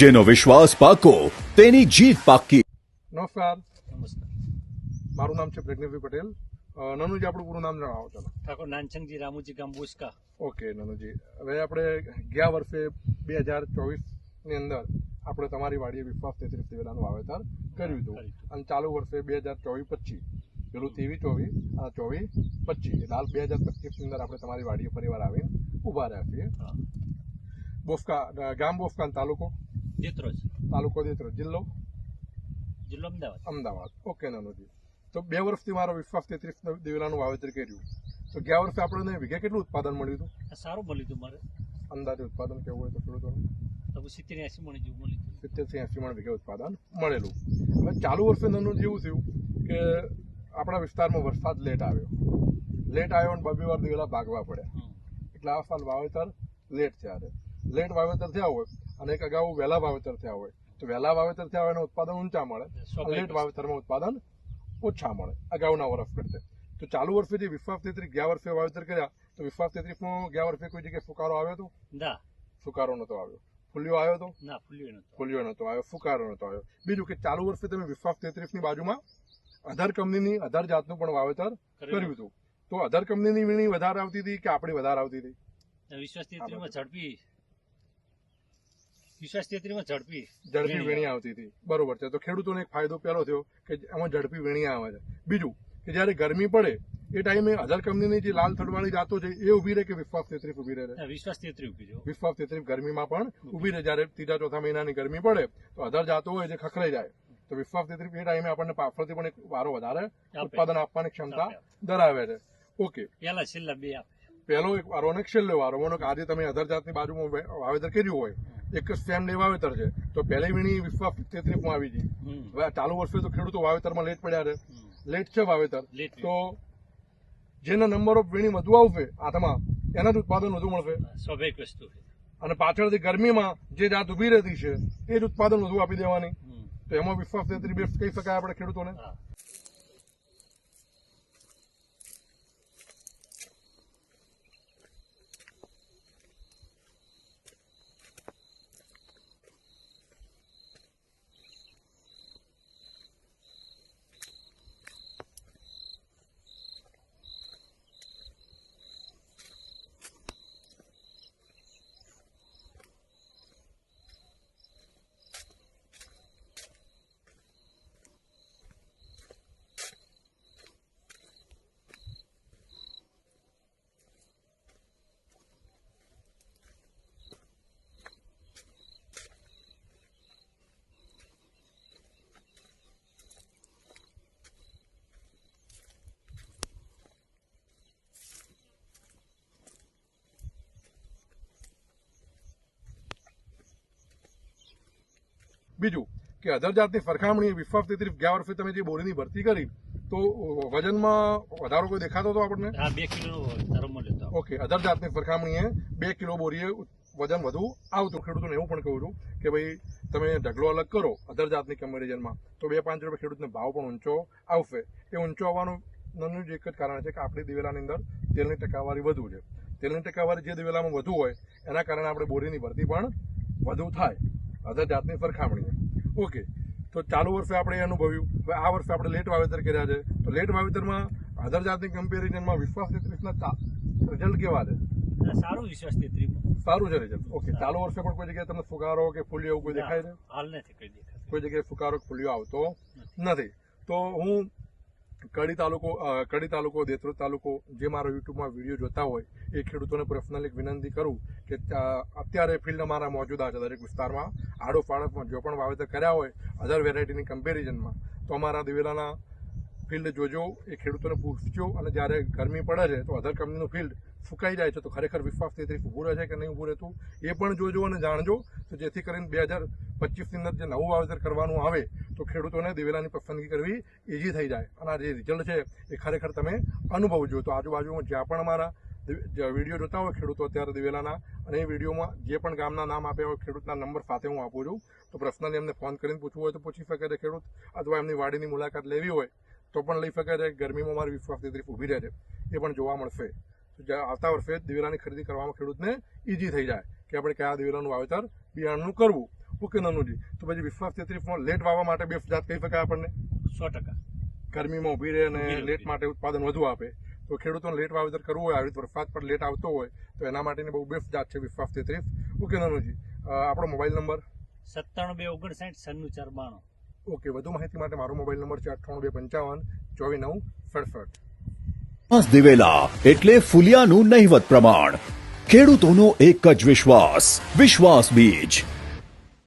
જેનો વિશ્વાસ પાકો તેની જીત પાકી. નમસ્કાર. નમસ્કાર. મારું નામ છે પ્રજ્ઞભાઈ પટેલ. નનુજી આપણું પૂરું નામ જણાવો ચાલો. ઠાકોર નાનચંદજી રામુજી ગામ બોસકા ઓકે નનુજી. હવે આપણે ગયા વર્ષે બે હજાર ચોવીસની અંદર આપણે તમારી વાડીએ વિશ્વાસ તેત્રીસ દિવેલાનું વાવેતર કર્યું હતું. અને ચાલુ વર્ષે બે હજાર ચોવીસ પચીસ પેલું ત્રેવીસ ચોવીસ અને ચોવીસ પચીસ. એટલે હાલ બે હજાર પચીસની અંદર આપણે તમારી વાડીએ ફરીવાર આવીને ઊભા રહ્યા છીએ. હા. બોફકા ગામ બોફકાન તાલુકો? દેત્રોજ. તાલુકો દેત્ર જિલ્લો? જિલ્લો અમદાવાદ. અમદાવાદ. ઓકે નાનોજી. તો બે વર્ષથી મારો વિશ્વાસ તેત્રીસ દિવેલાનું વાવેતર કર્યું. તો ગયા વર્ષે આપણને વીઘે કેટલું ઉત્પાદન મળ્યું હતું? સારું મળ્યું હતું મારે. અંદાજે ઉત્પાદન કેવું હોય તો થોડું થોડું. સિત્તેર એસી મણ જેવું મળ્યું હતું. સિત્તેરથી એસી મણ વીઘે ઉત્પાદન મળેલું. હવે ચાલુ વર્ષે નાનું જેવું થયું કે આપણા વિસ્તારમાં વરસાદ લેટ આવ્યો. લેટ આવ્યો અને બબી વાર દિવેલા ભાગવા પડ્યા. એટલે આ સાલ વાવેતર લેટ છે. લેટ વાવેતર થયા હોય અને એક અગાઉ વહેલા વાવેતર થયા હોય. તો વહેલા વાવેતર થયા હોય ઉત્પાદન ઊંચા મળે. લેટ વાવેતરમાં ઉત્પાદન ઓછા મળે. અગાઉના વર્ષ કરતા. તો ચાલુ વર્ષે જે વિશ્વાસ તેત્રીસ ગયા વર્ષે વાવેતર કર્યા તો વિશ્વાસ તેત્રીસમાં ગયા વર્ષે કોઈ જગ્યાએ ફુકારો આવ્યો હતો ના. ફુકારો નતો આવ્યો. ફૂલ્યો આવ્યો હતો ના ફૂલ્યું નતું ફોલિયો નતો આવ્યો. ફુકારો નતો આવ્યો. બીજું કે ચાલુ વર્ષે તમે વિશ્વાસ તેત્રીસની બાજુમાં અધર કંપનીની અધર જાતનું પણ વાવેતર કર્યું. હતું. તો અધર કંપનીની વીણી વધારે આવતી હતી કે આપણી વધારે આવતી હતી? વિશ્વાસ ઝડપી વિશ્વાસ તેત્રીમાં ઝડપી ઝડપી વીણી આવતી હતી. બરોબર છે. તો ખેડૂતોને એક ફાયદો પહેલો થયો કે એમાં ઝડપી વીણી આવે છે. બીજું કે જ્યારે ગરમી પડે એ ટાઈમે અધર કંપનીની જે લાલ થડવાળી જાતો છે એ ઊભી રહે કે વિશ્વાસ તેત્રીફ ઊભી રહે? વિશ્વાસ તેત્રી ઊભી જો વિશ્વાસ તેત્રીફ ગરમીમાં પણ ઊભી રહે. જ્યારે ત્રીજા ચોથા મહિનાની ગરમી પડે તો અધર જાતો હોય જે ખખરાઈ જાય. તો વિશ્વાસ તેત્રીફ એ ટાઈમે આપણને પાછળથી પણ એક વારો વધારે ઉત્પાદન આપવાની ક્ષમતા ધરાવે છે. ઓકે. પેલા છેલ્લા બે પહેલો એક વારો અને છેલ્લો વારો. માનો કે આજે તમે અધર જાતની બાજુમાં વાવેતર કર્યું હોય એક જ સેમ વાવેતર છે. તો પહેલી વીણી વિશ્વાસ તેત્રીસમાં આવી ગઈ. હવે ચાલુ વર્ષે તો ખેડૂતો વાવેતરમાં લેટ પડ્યા છે. લેટ છે વાવેતર. તો જેના નંબર ઓફ વીણી વધુ આવશે આથમાં એના જ ઉત્પાદન વધુ મળશે. સ્વાભાવિક વસ્તુ અને પાછળથી ગરમીમાં જે જાત ઊભી રહેતી છે એ જ ઉત્પાદન વધુ આપી દેવાની. તો એમાં વિશ્વાસ તેત્રી બેસ્ટ કહી શકાય આપણે ખેડૂતોને. બીજું કે અધર જાતની સરખામણી વિશ્વાસ તેત્રીસ ગયા વર્ષે તમે જે બોરીની ભરતી કરી તો વજનમાં વધારો કોઈ દેખાતો હતો આપણને? બે કિલો ઓકે અધર જાતની સરખામણીએ બે કિલો બોરીએ વજન વધુ આવતું. ખેડૂતોને એવું પણ કહું છું કે ભાઈ તમે ઢગલો અલગ કરો અધર જાતની કમ્પેરિઝનમાં તો બે પાંચ રૂપિયા ખેડૂતને ભાવ પણ ઊંચો આવશે. એ ઊંચો આવવાનું જ એક જ કારણ છે કે આપણી દિવેલાની અંદર તેલની ટકાવારી વધુ છે. તેલની ટકાવારી જે દિવેલામાં વધુ હોય એના કારણે આપણે બોરીની ભરતી પણ વધુ થાય. અધર જાતની સરખામણીએ ઓકે તો ચાલુ વર્ષે આપણે અનુભવ્યું. હવે આ વર્ષે આપણે લેટ વાવેતર કર્યા છે. તો લેટ વાવેતરમાં અધર જાતની કમ્પેરિઝનમાં વિશ્વાસ તેત્રીસના રિઝલ્ટ કેવા છે? સારું વિશ્વાસ તેત્રીમાં સારું છે રિઝલ્ટ ઓકે ચાલુ વર્ષે પણ કોઈ જગ્યાએ તમને ફુગારો કે ફૂલિયો એવું કોઈ દેખાય છે? હાલ નથી કોઈ જગ્યાએ ફુગારો ફૂલિયો આવતો નથી. તો હું કડી તાલુકો કડી તાલુકો દેત્રોદ તાલુકો જે મારો યુટ્યુબમાં વીડિયો જોતા હોય, એ ખેડૂતોને પર્સનલી વિનંતી કરું કે ત્યાં અત્યારે ફિલ્ડ મારા મોજુદા છે, દરેક વિસ્તારમાં. આડો પાડોશમાં જો પણ વાવેતર કર્યા હોય અધર વેરાયટીની કમ્પેરિઝનમાં તો અમારા દિવેલાના ફિલ્ડ જોજો, એ ખેડૂતોને પૂછજો, અને જ્યારે ગરમી પડે છે, તો અધર કંપનીનું ફિલ્ડ સુકાઈ જાય છે, તો ખરેખર વિશ્વાસ તેત્રીસ ઊભું રહે છે કે નહીં ઊભું રહેતું, એ પણ જોજો અને જાણજો. તો જેથી કરીને બે હજાર પચીસની અંદર જે નવું વાવેતર કરવાનું આવે, તો ખેડૂતોને દિવેલાની પસંદગી કરવી ઇઝી થઈ જાય. અને આ જે રિઝલ્ટ છે, એ ખરેખર તમે અનુભવજો. તો આજુબાજુમાં જ્યાં પણ અમારા વીડિયો જોતા હોય ખેડૂતો અત્યારે દિવેલાના, અને એ વિડીયોમાં જે પણ ગામના નામ આપ્યા હોય ખેડૂતના નંબર સાથે હું આપું છું. તો પર્સનલી એમને ફોન કરીને પૂછવું હોય તો પૂછી શકે છે ખેડૂત, અથવા એમની વાડીની મુલાકાત લેવી હોય તો પણ લઈ શકે છે ગરમીમાં મારી વિશ્વાસ તેત્રીસ ઊભી રહે છે એ પણ જોવા મળશે. તો આવતા વર્ષે દિવેલાની ખરીદી કરવામાં ખેડૂતને ઇઝી થઈ જાય કે આપણે કયા દિવેલાનું વાવેતર બિયારણનું કરવું. ઓકે નાનુજી તો પછી વિશ્વાસ તેત્રીસમાં લેટ વાવવા માટે બેસ્ટ જાત કહી શકાય આપણને? સો ટકા. ગરમીમાં ઊભી રહે અને લેટ માટે ઉત્પાદન વધુ આપે. તો ખેડૂતોને લેટ વાવેતર કરવું હોય આવી રીતે વરસાદ પર લેટ આવતો હોય તો એના માટેની બહુ બેસ્ટ જાત છે વિશ્વાસ તેત્રીસ ઓકે નાનુજી આપણો મોબાઈલ નંબર? સત્તાણું બે ઓગણસાઠ સન્નું ચાર બાણું. ઓકે, વધુ માહિતી માટે મારો મોબાઈલ નંબર છે અઠ્ઠાણું બે પંચાવન ચોવીસ નવ સડસઠ. દિવેલા એટલે ફુલિયાનું નહિવત પ્રમાણ. ખેડૂતોનો એક જ વિશ્વાસ વિશ્વાસ બીજ.